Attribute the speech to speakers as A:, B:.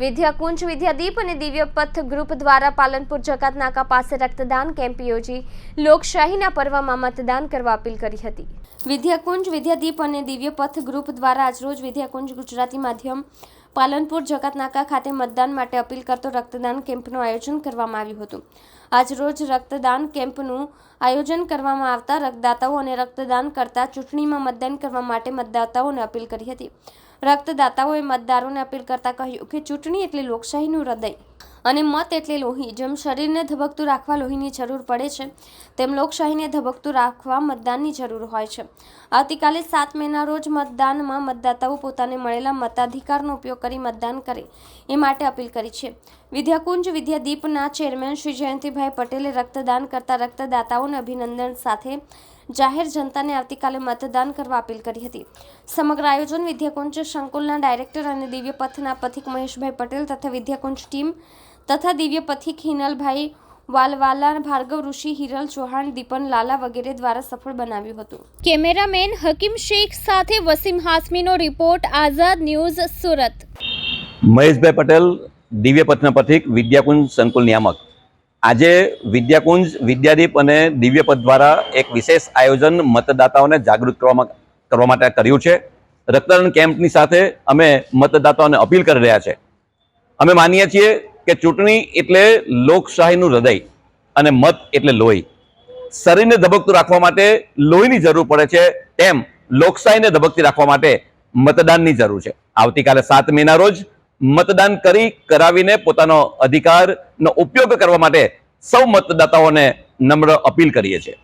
A: વિદ્યાકુંજ વિદ્યાદીપ અને દિવ્યપથ ગ્રુપ દ્વારા પાલનપુર જકાત નાકા પાસે રક્તદાન કેમ્પ યોજી લોકશાહીના પર્વમાં મતદાન કરવા અપીલ કરી હતી. વિદ્યાકુંજ વિદ્યાદીપ અને દિવ્યપથ ગ્રુપ દ્વારા આજરોજ વિદ્યાકુંજ ગુજરાતી માધ્યમ પાલનપુર જકાત નાકા ખાતે મતદાન માટે અપીલ કરતો રક્તદાન કેમ્પનું આયોજન કરવામાં આવ્યું હતું. આજરોજ રક્તદાન કેમ્પનું આયોજન કરવામાં આવતા રક્તદાતાઓ અને રક્તદાન કરતા ચૂંટણીમાં મતદાન કરવા માટે મતદાતાઓને અપીલ કરી હતી. રક્તદાતાઓએ મતદારોને અપીલ કરતા કહ્યું કે ચૂંટણી એટલે લોકશાહીનું હૃદય. અને મત એટલે લોહી. જેમ શરીરને ધબકતું રાખવા લોહીની જરૂર પડે છે, તેમ લોકશાહીને ધબકતું રાખવા મતદાનની જરૂર હોય છે. આવતીકાલે સાત મેના રોજ મતદાનમાં મતદાતાઓ પોતાને મળેલા મતાધિકારનો ઉપયોગ કરી મતદાન કરે, એ માટે અપીલ કરી છે. વિદ્યાકુંજ વિદ્યાદીપના ચેરમેન શ્રી જયંતિભાઈ પટેલે રક્તદાન કરતા રક્તદાતાઓને અભિનંદન સાથે જાહેર જનતાને આવતીકાલે મતદાન કરવા અપીલ કરી હતી. સમગ્ર આયોજન વિદ્યાકુંજ સંકુલના ડાયરેક્ટર અને દિવ્ય પથના પથિક મહેશભાઈ પટેલ તથા વિદ્યાકુંજ ટીમ તથા દિવ્ય પથિક હિનલભાઈ વાલવાલા ભાર્ગવ ઋષિ હિરલ ચૌહાણ દીપન લાલા વગેરે દ્વારા સફળ બનાવ્યું હતું. કેમેરામેન હકીમ શેખ સાથે વસીમ હાસમીનો રિપોર્ટ આઝાદ ન્યૂઝ સુરત.
B: મહેશભાઈ પટેલ દિવ્યપથના પથિક વિદ્યાકુંજ સંકુલ નિયામક. આજે વિદ્યાકુંજ વિદ્યાદીપ અને દિવ્યપથ દ્વારા એક વિશેષ આયોજન મતદાતાઓને જાગૃત કરવામાં કરવા માટે કર્યું છે. રક્તદાન કેમ્પની સાથે અમે મતદાતાઓને અપીલ કરી રહ્યા છે. અમે માનીએ છીએ કે ચૂંટણી એટલે લોકશાહીનું હૃદય અને મત એટલે લોહી. શરીરને ધબકતું રાખવા માટે લોહીની જરૂર પડે છે, તેમ લોકશાહીને ધબકતી રાખવા માટે મતદાનની જરૂર છે. આવતીકાલે સાત મેના રોજ મતદાન કરી, કરાવીને પોતાનો અધિકારનો ઉપયોગ કરવા માટે સૌ મતદાતાઓને નમ્ર અપીલ કરીએ છીએ.